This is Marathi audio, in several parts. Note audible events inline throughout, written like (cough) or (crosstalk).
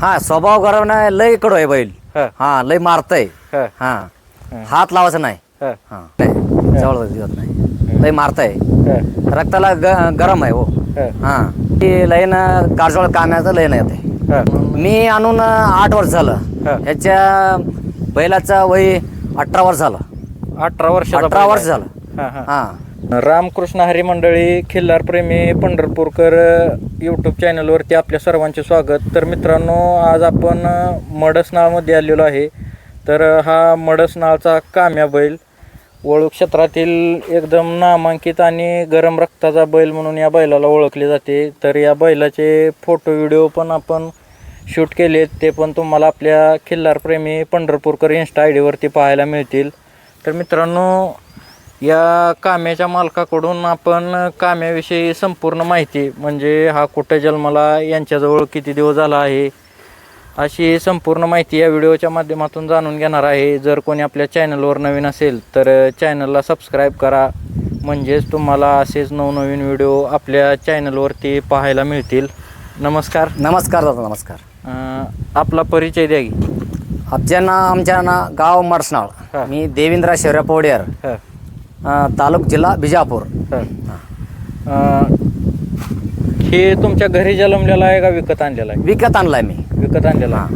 हा स्वभाव गरम नाही लय कडू आहे बैल हा. हा लय मारतय हा. हा हात लावायचा नाही हा. हा नाही जवळ दिवत नाही लय मारतय. रक्ताला ग- गरम आहे हो हा. हा ती लयन कारजवळ काम्याचं लयन येते हा. मी आणून आठ वर्ष झालं हा. ह्याच्या बैलाचं वय अठरा वर्ष झालं अठरा वर्षाचा अठरा बैल वर्ष आहे. झालं हा, हा. हा रामकृष्ण हरी मंडळी खिल्लार प्रेमी पंढरपूरकर यूट्यूब चॅनलवरती आपल्या सर्वांचे स्वागत. तर मित्रांनो आज आपण मडसनाळमध्ये आलेलो आहे. तर हा मडसनाळचा काम्या बैल वळू क्षेत्रातील एकदम नामांकित आणि गरम रक्ताचा बैल म्हणून या बैलाला ओळखले जाते. तर या बैलाचे फोटो व्हिडिओ पण आपण शूट केले ते पण तुम्हाला आपल्या खिल्लार प्रेमी पंढरपूरकर इन्स्टा आय डीवरती पाहायला मिळतील. तर मित्रांनो या काम्याच्या मालकाकडून आपण काम्याविषयी संपूर्ण माहिती म्हणजे हा कुठे जन्माला यांच्याजवळ किती दिवस झाला आहे अशी संपूर्ण माहिती या व्हिडिओच्या माध्यमातून जाणून घेणार आहे. जर कोणी आपल्या चॅनलवर नवीन असेल तर चॅनलला सबस्क्राईब करा. म्हणजेच तुम्हाला असेच नवनवीन व्हिडिओ आपल्या चॅनलवरती पाहायला मिळतील. नमस्कार. नमस्कार दादा नमस्कार. अं, आपला परिचय द्या की. आमच्या ना आमच्या ना गाव. मडसनाळ. मी देवेंद्र शौर्य पवडेर हं, तालुक जिल्हा बिजापूर हं. अं, हे तुमच्या घरी जन्मलेला आहे का विकत आणलेला आहे विकत आणलाय मी विकत आणलेला हा.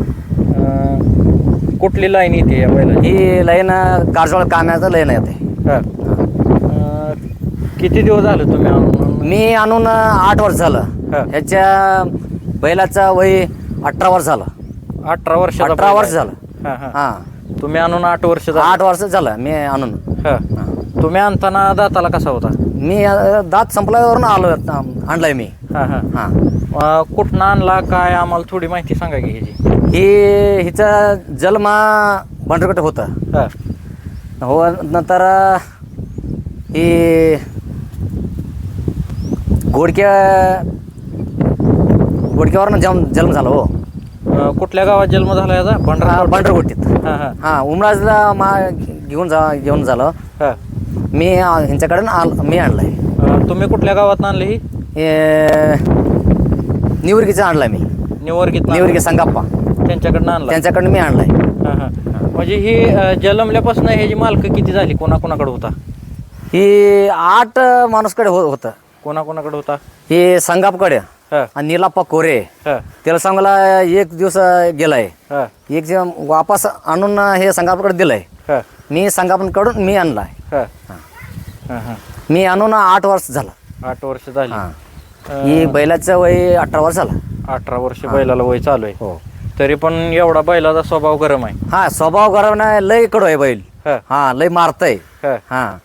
अं, कुठली लाईन येते या बैलाची ही लयन कारजवळ काम्याचं लयन येते हा. अं, किती दिवस झाले तुम्ही आणून? मी आणून आठ वर्ष झालं हा. ह्याच्या बैलाचं वय अठरा वर्ष झालं अठरा वर्षाचा अठरा वर्ष. झालं हा, हा. हा तुम्ही आणून आठ वर्ष झालं. आठ वर्ष झालं मी आणून हा. तुम्ही आणताना दाताला कसा होता? मी अं, दात संपल्यावरून आलो आणलाय मी. हा हा. हा. अं, कुठनं आणला? काय? आम्हाला थोडी माहिती सांगा की ह्याची. ही हिचं जन्म बंडरकट होतं. हा. हो नंतर ही घोडक्या घोडक्यावरनं जन्म जन्म झाला हो. अं, कुठल्या गावात जन्म झाला याचा? हा, भंडारा बंडरगोटीत हा हा. हा उमराजला मा घेऊन जा घेऊन झालं. हा. मी ह्यांच्याकडून आल मी आणलाय. अं, तुम्ही कुठल्या गावात आणली ही? हे निवर्गीचं आणलाय मी. निवर्गीत निवर्गी संगाप्पा. त्यांच्याकडनं आणला. त्यांच्याकडून मी आणलाय. हा, हा. म्हणजे ही अं, जन्मल्यापासून ह्याची मालक किती झाली? कोणाकोणाकडे होता? ही आठ माणूसकडे हो होतं. कोणाकोणाकडे होता? हे संगापकडे हा. आणि निलाप्पा कोरे. हा. त्याला सांगायला एक दिवस गेलाय. हा. एक दिवस वापस आणून हे संगापूरकडे दिलंय. हा. मी संगापूरकडून मी आणलाय. हा. हा. हा, हा. मी आणून आठ वर्ष झालं. आठ वर्ष झाली. हा. ही बैलाचं वय अठरा वर्ष झालं. अठरा वर्ष बैलाला वय चालू आहे. हो. तरी पण एवढा बैलाचा स्वभाव गरम आहे. हा स्वभाव गरम नाही लय कडू आहे बैल. हा. हा लय मारतय. हा. हा.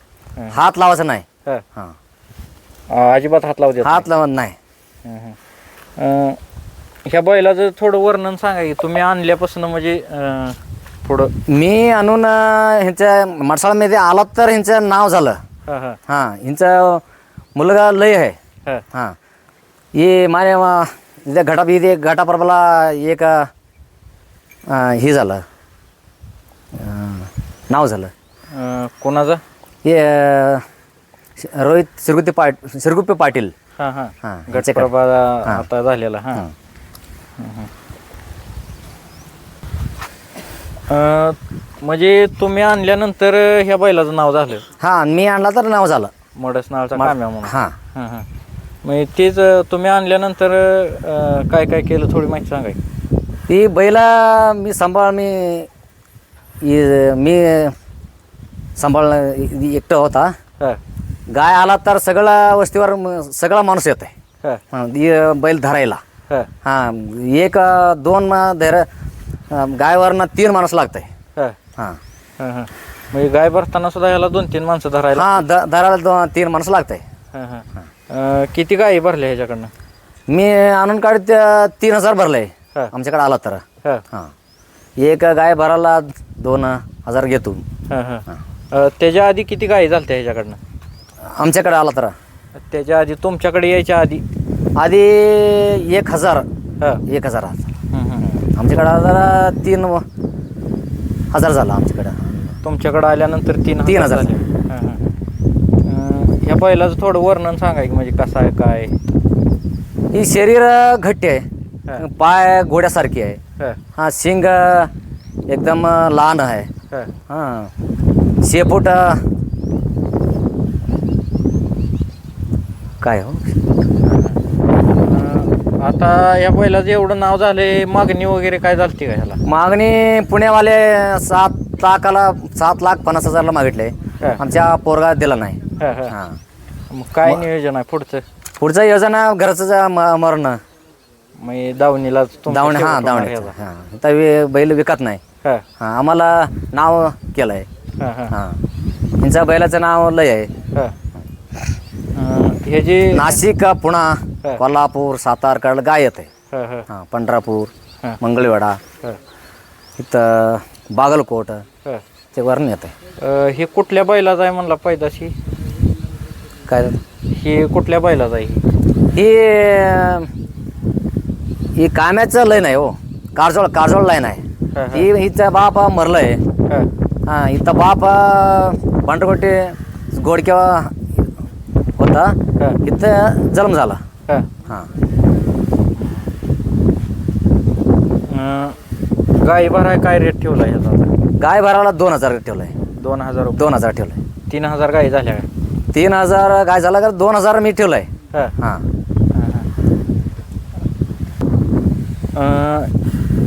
हात लावायचा नाही. हा. हा. अं, अजिबात हात लावू देत हात लावत नाही. हं, हं. अं, ह्या बैलाचं थोडं वर्णन सांगा की तुम्ही आणल्यापासून म्हणजे अं, थोडं मी आणून अं, ह्यांच्या मडसाळमध्ये आला तर ह्यांचं नाव झालं. हा हा. हा ह्यांचा मुलगा लय आहे. हा. हां. हे माझ्या मा- इथे घटा इथे घटापर्वाला एक अं, हे झालं. अं, नाव झालं. अं, कोणाचा? हे अं, श- रोहित सिरगुप्पे पाट सिरगुप्पे पाटील. हा हा. हा, गटप्रभा. आता झालेला हा. हां. अं, म्हणजे तुम्ही आणल्यानंतर ह्या बैलाचं नाव झालं. हां मी आणला तर नाव झालं. मडस नावाचा काम्या म्हणून. हां. हा हा. म्हणजे तेच अं, तुम्ही आणल्यानंतर अं, काय काय केलं? थोडी माहिती सांगा की. ती बैला मी सांभाळ मी इ- मी सांभाळ एकटं होता. हा. गाय आला तर सगळा वस्तीवर म- सगळा माणूस येत आहे हा बैल धरायला. हा. हां एक दोन धैर अं, गायवरनं तीन माणूस लागतंय. हा. हां. हा हा. म्हणजे गाय भरताना सुद्धा याला दोन तीन माणसं धरायला हां द धरायला दोन तीन माणसं लागतंय. हा, हा. अं, किती गायी भरल्या ह्याच्याकडनं? मी आणून काढत तीन हजार भरलंय. हा. आमच्याकडे आला तर. हा, हां. एक गाय भरायला दोन हजार घेतो. हा, हा. अं, त्याच्या आधी किती गायी झालत्या ह्याच्याकडनं? आमच्याकडे आला तर. त्याच्या आधी तुमच्याकडे यायच्या आधी? आधी एक हजार. हा. एक हजार. आमच्याकडे आला तीन हजार झाला आमच्याकडं. तुमच्याकडे आल्यानंतर तीन तीन हजार. झाले. हा, हा. अं, ह्या बैलाचं थोडं वर्णन सांगा की म्हणजे कसं आहे काय ही शरीर घट्ट आहे. हा. पाय घोड्यासारखी आहे. हा, हा शिंग अ, एकदम अ, लहान आहे. हा. हां. शेपूट अ, काय हो? आता या बैलाचं एवढं नाव झालंय मागणी वगैरे काय झालती का ह्याला? मागणी पुण्यावाले सात लाखाला सात लाख पन्नास हजारला मागितले. हा. आमच्या पोरगा दिला नाही. हा, हा. हां. मग काय नियोजन आहे पुढचं? पुढचं योजना घरचं म- मरण. मग हे दावणीला तुमचं दावणे हां शेवट होणार दावणे ह्याचा. हां. वे- बैल विकत नाही. हा, हां आम्हाला नाव केलं आहे हा, हा, हां. त्यांच्या बैलाचं नाव लय आहे. हा. हे जे नाशिक पुणा हा. कोल्हापूर सातारकड गाय येते हा, हा, हां पंढरापूर हा. मंगळवेढा हा, इथं बागलकोट हा. ते वरून येते अं, हे कुठल्या बैलाचं आहे म्हणला पैदाशी काय? हे कुठल्या बैलाचं आहे? ही ही काम्याचं लय नाही हो. कारजोळ कारजोळ लाईन आहे. हा, हा. ही हिचं बाप मरलंय. हा, हां इथं बाप बंडकोटे गोडक्या होता. हा. इथं जन्म झाला. हा. हां. अं, गाई भराय काय रेट ठेवला ह्याचा आता? गाय भराला दोन हजार ठेवलं आहे दोन हजार रुपये. दोन हजार ठेवलं आहे तीन हजार गाई झाल्या का? तीन हजार गाय झाला तर दोन हजार मी ठेवलं आहे हा, हां. अं,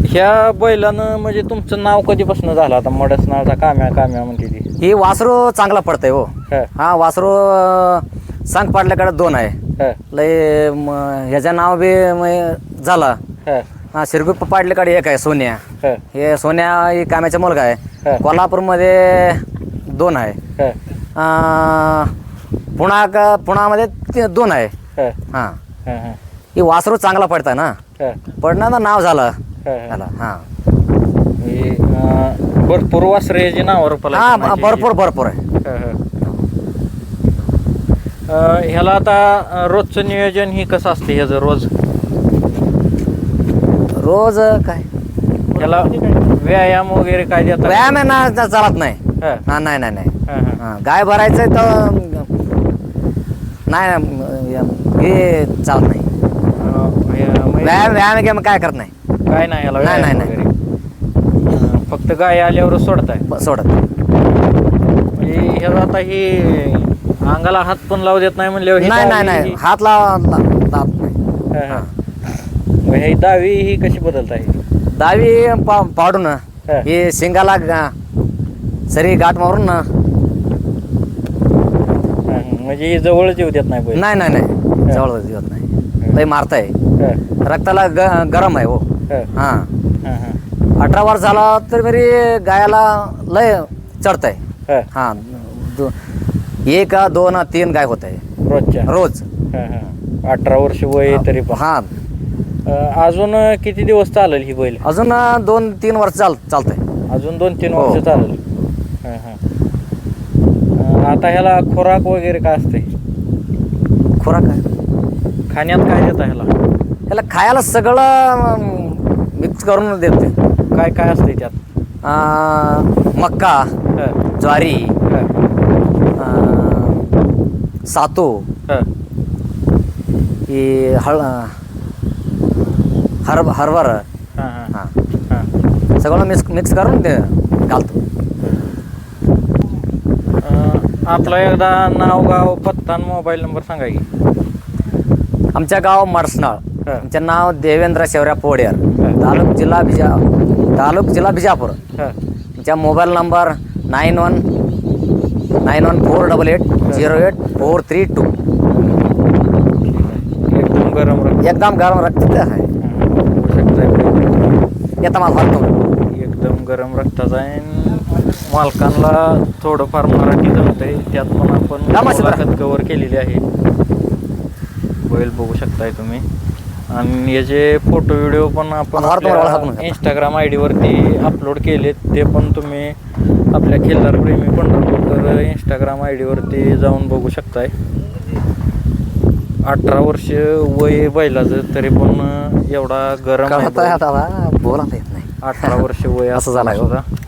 ह्या बैलानं म्हणजे तुमचं नाव कधीपासून झालं आता? मडस नावचा काम्या काम्या म्हणते ती. ही वासरू चांगला पडतंय हो. हा, हा वासरू अं, सांग पाडल्याकडे दोन आहे. लय ह्याचं नाव बी म, झाला. हा, शिरगुप्प पाडल्याकडे एक आहे सोन्या. हा, सोन्या ही काम्याचा मुलगा. आहे. कोल्हापूरमध्ये दोन आहे. पुणा का पुण्यामध्ये ते दोन आहे. हा, हां. वासरू चांगला पडतं ना? पडणार नाव झालं. हा, हा. भरपूर वासरे नाव हां भरपूर भरपूर आहे. ह्याला आता रोजचं नियोजन ही कसं असते ह्याचं रोज? रोज काय? ह्याला व्यायाम वगैरे काय देतात? व्यायाम आहे ना चा- चालत नाही. हा, हा नाही नाही नाही. हा, हा. हां गाय भरायचं तर नाही अं, हे चालत नाही. अं, हे, म्हणजे व्यायाम व्यायाम घ्या मग काय करत नाही. काय नाही ह्याला नाही, व्यायाम नाही, वगैरे. अं, फक्त गाय आल्यावरच सोडताय. ब- सोडत. म्हणजे ह्याला आता ही अंगाला हात पण लावू देत नाही म्हणल्यावर ही नाही नाही नाही. हात लावा ला- लावत नाही हा, हा. कशी बदलताय दावी पा पाडून हा. हे शिंगाला गा- सरी गाठ मारून ना हा, म्हणजे ही जवळच येऊ देत नाही बैल नाही नाही नाही. जवळ येत नाही. लय मारताय. हा, रक्ताला ग गरम आहे हो. हा, हां. हा, हा, अठरा वर्ष झाला तर मेरी गायाला लय चढतंय. हा. हां. एक दोन तीन गाय होत आहे रोजच्या. रोज. हा, हा. अठरा वर्ष वय आहे तरी पण. हां. अं, अजून किती दिवस चालेल ही बैल? अजून दोन तीन वर्ष चाल चालतंय. अजून दोन तीन हो. वर्ष चालेल. हा, हा. अं, आता ह्याला खोराक वगैरे काय असते खुराक आहे खाण्यात काय देता ह्याला? त्याला खायला सगळं मिक्स करून देते काय काय असते त्यात? अं, मक्का हा, ज्वारी हा, सातू. हा. हळ हर हरभर. हा, हा, हां. हा. सगळं मिक्स मिक्स करून ते घालतो. आपला एकदा नाव गाव पत्ता आणि मोबाईल नंबर सांगा की. आमच्या गाव मडसनाळ हा. आमचे नाव देवेंद्र शेवऱ्या पोडेर. तालुक जिल्हा बिजा तालुक जिल्हा बिजापूर. हा, आमच्या mobile number nine one nine one four double eight. Zero eight four three two एकदम गरम रक्त. एकदम गरम रक्त आहे. बघू शकताय. बैल. येता मला एकदम गरम रक्ताचा आहे. आणि मालकांना थोडंफार मराठी जमतंय. त्यात पण आपण असेल मुलाखत कव्हर केलेली आहे. बैल बघू शकताय तुम्ही. आणि याचे फोटो व्हिडिओ पण आपण हात हात इंस्टाग्राम आय डीवरती अपलोड केलेत ते पण तुम्ही आपल्या खिल्लार प्रेमी पंढरपूरकर इंस्टाग्राम आय डीवरती जाऊन बघू शकताय. अठरा वर्ष वय बैलाचं तरी पण एवढा गरम अठरा वर्ष वय (laughs) असं झालंय हो. सुद्धा.